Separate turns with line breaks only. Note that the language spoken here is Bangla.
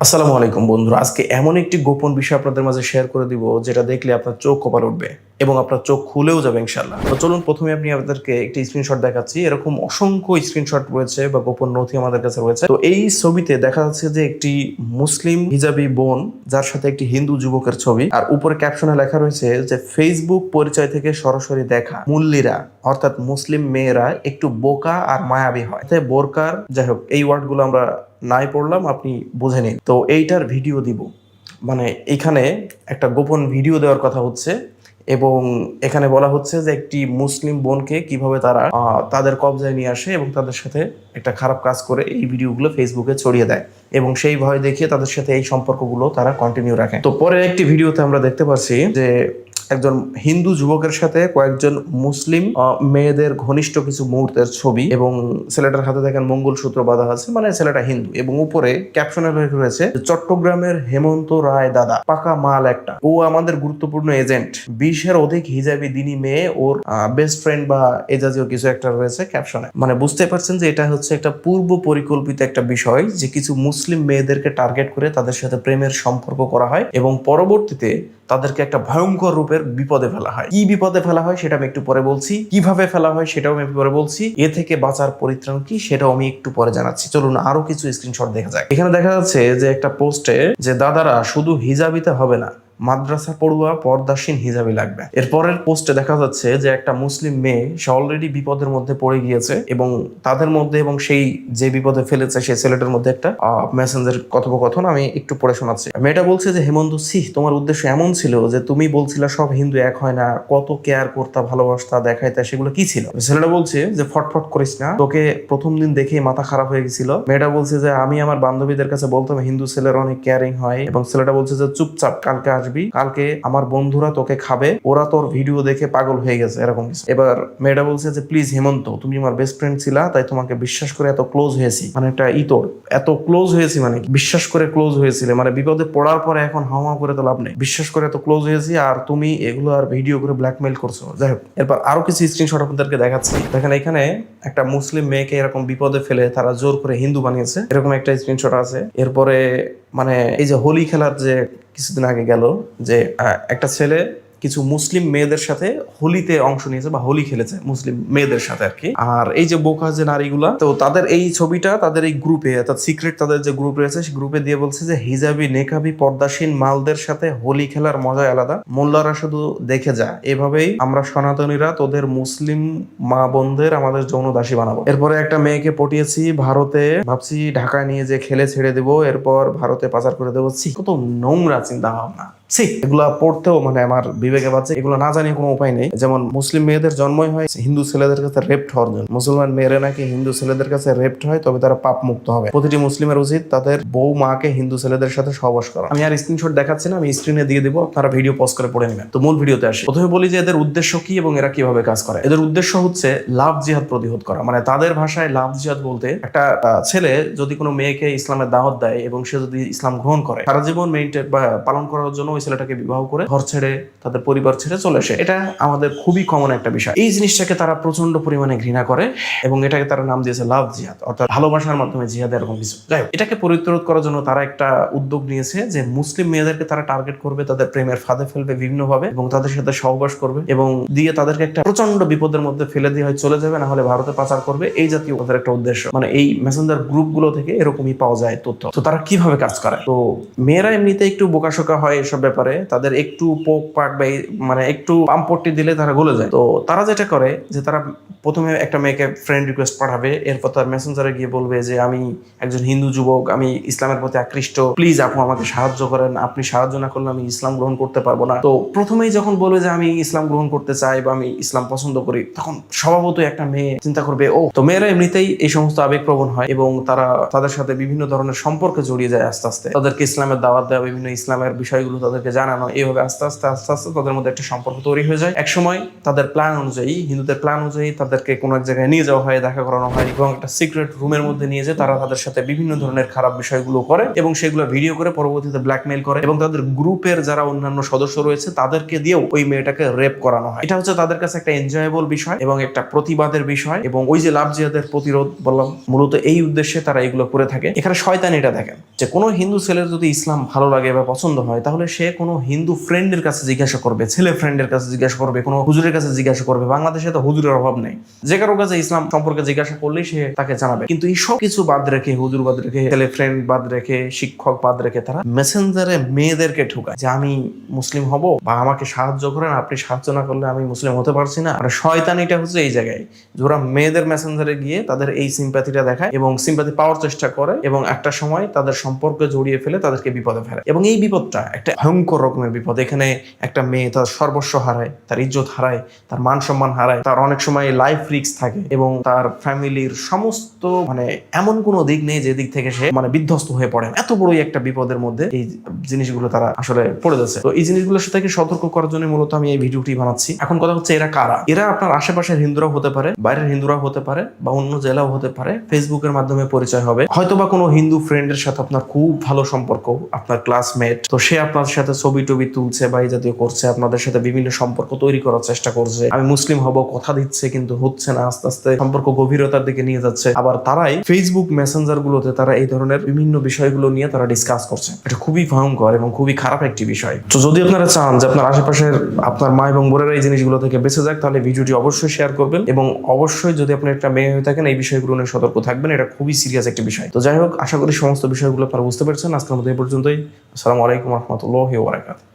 আসসালামু আলাইকুম বন্ধুরা, আজকে এমন একটি গোপন বিষয় আপনাদের মাঝে শেয়ার করে দিব, যেটা দেখলে আপনার চোখ কপাল উঠবে। এবং আপনার চোখ খুলেও যাবে ইনশাল্লাহ তো চলুন, প্রথমে আপনি আপনাদেরকে একটি স্ক্রিনশট দেখাচ্ছি। এরকম অসংখ্য স্ক্রিনশট রয়েছে বা গোপন নথি আমাদের কাছে রয়েছে। তো এই ছবিতে দেখা যাচ্ছে যে একটি মুসলিম হিজাবি বোন, যার সাথে একটি হিন্দু যুবকের ছবি। আর উপরে ক্যাপশনে লেখা রয়েছে যে ফেসবুক পরিচয় থেকে সরাসরি দেখা, মুল্লিরা, অর্থাৎ মুসলিম মেয়েরা একটু বোকা আর মায়াবী হয়। তাই বোরকার, যাই হোক, এই ওয়ার্ডগুলো আমরা নাই পড়লাম, আপনি বুঝে নিন। তো এইটার ভিডিও দিব। মানে এখানে একটা গোপন ভিডিও দেওয়ার কথা হচ্ছে। এবং এখানে বলা হচ্ছে যে একটি মুসলিম বোনকে কীভাবে তারা তাদের কবজায় নিয়ে আসে এবং তাদের সাথে একটা খারাপ কাজ করে এই ভিডিওগুলো ফেসবুকে ছড়িয়ে দেয় এবং সেই ভয় দেখিয়ে তাদের সাথে এই সম্পর্কগুলো তারা কন্টিনিউ রাখে। তো পরে একটি ভিডিওতে আমরা দেখতে পাচ্ছি যে একজন হিন্দু যুবকের সাথে কয়েকজন মুসলিম মেয়েদের ঘনিষ্ঠ কিছু মুহূর্তের ছবি এবং ছেলেটার হাতে দেখেন মঙ্গলসূত্র বাঁধা আছে মানে ছেলেটা হিন্দু এবং উপরে ক্যাপশনে রয়েছে, চট্টগ্রামের হেমন্ত রায় দাদা, পাকা মাল একটা। ও আমাদের গুরুত্বপূর্ণ এজেন্ট। বিশের অধিক হিজাবি দিনী মেয়ে, ওর বেস্ট ফ্রেন্ড বা এ জাতীয় কিছু একটা রয়েছে ক্যাপশনে। মানে বুঝতে পারছেন যে এটা হচ্ছে একটা পূর্ব পরিকল্পিত একটা বিষয় যে কিছু মুসলিম মেয়েদেরকে টার্গেট করে তাদের সাথে প্রেমের সম্পর্ক করা হয় এবং পরবর্তীতে তাদেরকে একটা ভয়ঙ্কর রূপের বিপদে ফেলা হয়। কি বিপদে ফেলা হয় সেটা আমি একটু পরে বলছি। কীভাবে ফেলা হয় সেটাও আমি পরে বলছি। এ থেকে বাঁচার পরিত্রাণ কি সেটাও আমি একটু পরে জানাচ্ছি। চলুন আরও কিছু স্ক্রিনশট দেখা যায় এখানে দেখা যাচ্ছে যে একটা পোস্টে যে, দাদারা, শুধু হিজাবিতে হবে না। মাদ্রাসা পড়ুয়া পর্দাসীন হিজাবি লাগবে। এরপরের পোস্টে দেখা যাচ্ছে যে একটা মুসলিম মেয়ে, সে অলরেডি বিপদের মধ্যে পড়ে গিয়েছে এবং তাদের মধ্যে এবং সেই যে বিপদে ফেলেছে, সেই ছেলেটার মধ্যে একটা মেসেঞ্জার কথোপকথন আমি একটু পড়ে শোনাচ্ছি। মেয়েটা বলছে যে, হেমন্ত, সিহ, তোমার উদ্দেশ্য এমন ছিল যে, তুমি বলছিলা সব হিন্দু এক হয় না, কত কেয়ার করতা, ভালোবাসতা, দেখাইতা, সেগুলো কি ছিল? ছেলেটা বলছে যে ফটফট করিস না, তোকে প্রথম দিন দেখেই মাথা খারাপ হয়ে গেছিল। মেয়েটা বলছে যে, আমি আমার বান্ধবীদের কাছে বলতাম, হিন্দু ছেলের অনেক কেয়ারিং হয়। এবং ছেলেটা বলছে যে, চুপচাপ, কালকে আসবি, কালকে আমার বন্ধুরা তোকে খাবে, ওরা তোর ভিডিও দেখে পাগল হয়ে গেছে, এরকম এবার মেয়েটা বলছে যে প্লিজ হেমন্ত, তুমি আমার বেস্ট ফ্রেন্ড ছিলা, তাই তোমাকে বিশ্বাস করে এত ক্লোজ হয়েছি। মানে একটা ইতর এত ক্লোজ হয়েছি মানে বিশ্বাস করে ক্লোজ হয়েছিলে মানে বিপদে পড়ার পরে এখন হাওয়া করে তো লাভ নেই। বিশ্বাস করে এত ক্লোজ হয়েছি, আর তুমি এগুলো আর ভিডিও করে ব্ল্যাকমেইল করছ। যাই হোক, এরপর আরও কিছু স্ক্রিনশট আপনাদেরকে দেখাচ্ছি। দেখেন এখানে একটা মুসলিম মেয়েকে এরকম বিপদে ফেলে তারা জোর করে হিন্দু বানিয়েছে, এরকম একটা স্ক্রিনশট আছে। এরপরে মানে এই যে হোলি খেলার যে কিছুদিন আগে গেল যে একটা ছেলে কিছু মুসলিম মেয়েদের সাথে হোলিতে অংশ নিয়েছে বা হোলি খেলেছে মুসলিম মেয়েদের সাথে আর কি। আর এই যে বোকা যে নারীগুলা, তো তাদের এই ছবিটা, তাদের এই গ্রুপে, অর্থাৎ সিক্রেট তাদের যে গ্রুপ রয়েছে, সেই গ্রুপে দিয়ে বলছে যে হিজাবি, নেকাবি, পর্দাসীন মালদের সাথে হোলি খেলার মজাই আলাদা। মোল্লারা শুধু দেখে যায়। এভাবেই আমরা সনাতনীরা তোদের মুসলিম মা বোনদের আমাদের যৌন দাসী বানাবো। এরপরে একটা মেয়েকে পটিয়েছি ভারতে। ভাবছি ঢাকায় নিয়ে যে খেলে ছেড়ে দেবো। এরপর ভারতে পাচার করে দেবো। কত নোংরা চিন্তা ভাবনা ছি, এগুলা পড়তেও মানে আমার বিবেকে বাজে এগুলো না জানিয়ে কোনো উপায় নেই। যেমন মুসলিম মেয়েদের জন্মই হয় হিন্দু ছেলেদের কাছে রেপ্ট হওয়ার জন্য। মুসলমান মেয়েরা নাকি হিন্দু ছেলেদের কাছে রেপ্ট হয়, তবে তারা পাপ মুক্ত হবে। প্রতিটি মুসলিমের উচিত তাদের বউ মাকে হিন্দু ছেলেদের সাথে সহবাস করা। আমি আর স্ক্রিনশট দেখাচ্ছি না, আমি স্ক্রিনে দিয়ে দিব, আপনারা ভিডিও পজ করে পড়ে নেবেন। তো মূল ভিডিওতে আসি। প্রথমে বলি যে এদের উদ্দেশ্য কি এবং এরা কীভাবে কাজ করে। এদের উদ্দেশ্য হচ্ছে লাভ জিহাদ প্রতিহত করা। মানে তাদের ভাষায় লাভ জিহাদ বলতে একটা ছেলে যদি কোনো মেয়েকে ইসলামের দাওয়াত দেয় এবং সে যদি ইসলাম গ্রহণ করে, সারা জীবন বা পালন করার জন্য ছেলেটাকে বিবাহ করে ঘর ছেড়ে তাদের পরিবার ছেড়ে চলে আসে। এটা আমাদের খুবই কমন একটা বিষয়। এই জিনিসটাকে তারা প্রচণ্ড পরিমাণে ঘৃণা করে এবং এটাকে তারা নাম দিয়েছে লাভ জিহাদ অর্থাৎ ভালোবাসার মাধ্যমে জিহাদ এরকম কিছু। যাই হোক, এটাকে পরিত্রোধ করার জন্য তারা একটা উদ্যোগ নিয়েছে যে মুসলিম মেয়েদেরকে তারা টার্গেট করবে, তাদের প্রেমের ফাঁদে ফেলবে বিভিন্নভাবে এবং তাদের সাথে সহবাস করবে এবং দিয়ে তাদেরকে একটা প্রচণ্ড বিপদের মধ্যে ফেলে দিয়ে হয়, চলে যাবে না হলে ভারতে পাচার করবে। এই জাতীয় তাদের একটা উদ্দেশ্য। মানে এই মেসেঞ্জার গ্রুপগুলো থেকে এরকমই পাওয়া যায় তথ্য। তো তারা কীভাবে কাজ করে? তো মেয়েরা এমনিতে একটু বোকাশোকা হয় এসব ব্যাপারে তাদের একটু পোক পাক বা মানে একটু পাম্পট্টি দিলে তারা গলে যায়। তো তারা যেটা করে যে তারা প্রথমে একটা মেয়েকে ফ্রেন্ড রিকোয়েস্ট পাঠাবে, এরপর তার মেসেঞ্জারে গিয়ে বলবে যে, আমি একজন হিন্দু যুবক, আমি ইসলামের প্রতি আকৃষ্ট। প্লিজ আপু আমাকে সাহায্য করেন। আপনি সাহায্য না করলে আমি ইসলাম গ্রহণ করতে পারব না। তো প্রথমেই যখন বলবে যে, আমি ইসলাম গ্রহণ করতে চাই বা আমি ইসলাম পছন্দ করি, তখন স্বভাবতই একটা মেয়ে চিন্তা করবে ও তো মেয়েরা এমনিতেই এই সমস্ত আবেগপ্রবণ হয় এবং তারা তাদের সাথে বিভিন্ন ধরনের সম্পর্কে জড়িয়ে যায় আস্তে আস্তে। তাদেরকে ইসলামের দাওয়াত দেওয়া, বিভিন্ন ইসলামের বিষয়গুলো তাদের তাদেরকে জানানো, এইভাবে আস্তে আস্তে আস্তে আস্তে তাদের মধ্যে একটা সম্পর্ক তৈরি হয়ে যায়। এক সময় তাদের প্ল্যান অনুযায়ী, হিন্দুদের প্ল্যান অনুযায়ী তাদেরকে কোনো এক জায়গায় নিয়ে যাওয়া হয়, দেখা করানো হয় এবং একটা সিক্রেট রুমের মধ্যে নিয়ে যেয়ে তারা তাদের সাথে বিভিন্ন ধরনের খারাপ বিষয়গুলো করে এবং সেগুলো ভিডিও করে পরবর্তীতে ব্ল্যাকমেইল করে এবং তাদের গ্রুপের যারা অন্যান্য সদস্য রয়েছে, তাদেরকে দিয়েও ওই মেয়েটাকে রেপ করানো হয়। এটা হচ্ছে তাদের কাছে একটা এনজয়েবল বিষয় এবং একটা প্রতিবাদের বিষয় এবং ওই যে লাভ জিহাদের প্রতিরোধ বললাম, মূলত এই উদ্দেশ্যে তারা এগুলো করে থাকে। এখানে শয়তান এটা দেখেন, যে কোনো হিন্দু ছেলের যদি ইসলাম ভালো লাগে বা পছন্দ হয়, তাহলে সে কোনো হিন্দু ফ্রেন্ডের কাছে জিজ্ঞাসা করবে, ছেলে ফ্রেন্ডের কাছে জিজ্ঞাসা করবে, কোনো হুজুরের কাছে জিজ্ঞাসা করবে, বাংলাদেশে তো হুজুরের অভাব নেই। যে কারোর কাছে ইসলাম সম্পর্কে জিজ্ঞাসা করলেই সে তাকে জানাবে। কিন্তু এই সব কিছু বাদ রেখে, হুজুর বাদ রেখে, ছেলে ফ্রেন্ড বাদ রেখে, শিক্ষক বাদ রেখে তারা মেসেঞ্জারে মেয়েদেরকে ঢুকায় যে, আমি মুসলিম হব বা আমাকে সাহায্য করেন, আপনি সাহায্য না করলে আমি মুসলিম হতে পারছি না। আর শয়তান এটা হচ্ছে এই জায়গায় যে, ওরা মেয়েদের মেসেঞ্জারে গিয়ে তাদের এই সিম্প্যাথিটা দেখায় এবং সিম্প্যাথি পাওয়ার চেষ্টা করে এবং একটা সময় তাদের সম্পর্কে জড়িয়ে ফেলে, তাদেরকে বিপদে ফেলে। এবং এই বিপদটা একটা ভয়ঙ্কর রকমের বিপদ। এখানে একটা মেয়ে তার সর্বস্ব হারায়, তার ইজ্জত হারায়, তার মান সম্মান হারায়, তার অনেক সময় লাইফ রিস্ক থাকে এবং তার ফ্যামিলির সমস্ত মানে এমন কোনো দিক নেই যে দিক থেকে সে মানে বিধ্বস্ত হয়ে পড়ে। এত বড়ই একটা বিপদের মধ্যে এই জিনিসগুলো তারা আসলে পড়ে যাচ্ছে। তো এই জিনিসগুলোর সাথে সতর্ক করার জন্য মূলত আমি এই ভিডিওটি বানাচ্ছি। এখন কথা হচ্ছে এরা কারা? এরা আপনার আশেপাশের হিন্দুরাও হতে পারে, বাইরের হিন্দুরাও হতে পারে, বা অন্য জেলাও হতে পারে। ফেসবুকের মাধ্যমে পরিচয় হবে। হয়তো বা কোনো হিন্দু ফ্রেন্ডের সাথে আপনার খুব ভালো সম্পর্ক, আপনার ক্লাসমেট তো সে আপনার সাথে ছবি টবি তুলছে বা এই জাতীয় করছে, আপনাদের সাথে বিভিন্ন সম্পর্ক তৈরি করার চেষ্টা করছে। আমি মুসলিম হব, কথা দিচ্ছে, কিন্তু হচ্ছে না, আস্তে আস্তে সম্পর্ক গভীরতার দিকে নিয়ে যাচ্ছে। আবার তারাই ফেসবুক মেসেঞ্জার গুলোতে তারা এই ধরনের বিভিন্ন বিষয়গুলো নিয়ে তারা ডিসকাস করছে। এটা খুবই ভয়ঙ্কর এবং খুবই খারাপ একটি বিষয়। তো যদি আপনারা চান যে আপনার আশেপাশের আপনার মা এবং বোনেরা এই জিনিসগুলো থেকে বেঁচে যাক, তাহলে ভিডিওটি অবশ্যই শেয়ার করবেন এবং অবশ্যই যদি আপনি একটা মেয়ে হয়ে থাকেন, এই বিষয়গুলো নিয়ে সতর্ক থাকবেন। এটা খুবই সিরিয়াস একটি বিষয়। তো যাই হোক, আশা করি সমস্ত বিষয়গুলো আপনারা বুঝতে পেরেছেন। আজকের মধ্যে এই পর্যন্তই। আসসালামু আলাইকুম রহমতুল্লাহ ወረቀት